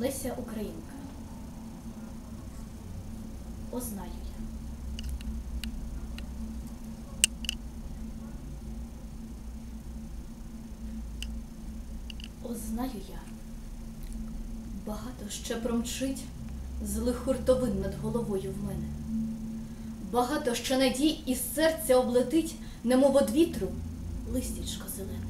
Леся Українка. Ознаю я. Ознаю я. Багато ще промчить злих хуртовин над головою в мене. Багато ще надій із серця облетить, немов од вітру, листячко зелене.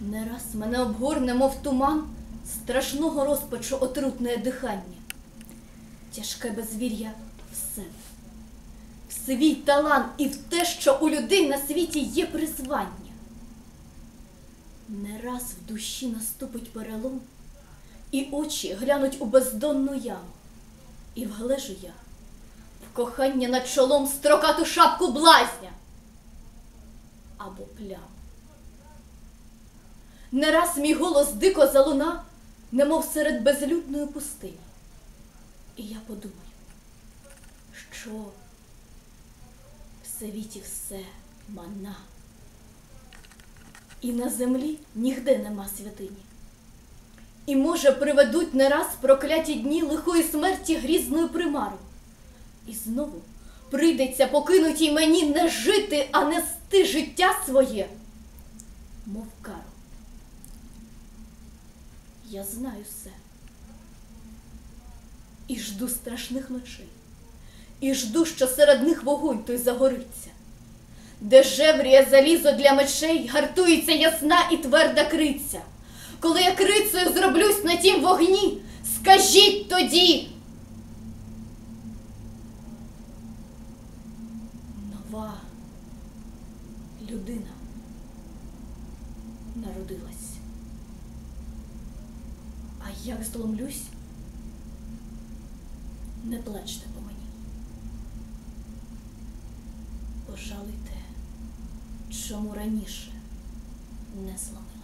Не раз мене обгорне, мов туман, страшного розпачу отрутне дихання. Тяжке безвір'я в себе, в свій талант і в те, що у людей на світі є призвання. Не раз в душі наступить перелом, і очі глянуть у бездонну яму, і вглежу я в кохання над чолом строкату шапку блазня або пляму. Не раз мій голос дико залуна, немов серед безлюдної пустині. І я подумаю, що в світі все мана, і на землі нігде нема святині. І, може, приведуть не раз прокляті дні лихої смерті грізною примару. І знову прийдеться покинутій мені не жити, а нести життя своє, мов кару. Я знаю все. І жду страшних ночей, і жду, що серед них вогонь той загориться, де жевріє залізо для мечей, гартується ясна і тверда криця. Коли я крицею зроблюсь на тім вогні, скажіть тоді. Нова людина народилась. Як зломлюсь, не плачте по мені. Пожалуйте, чому раніше не зломилась.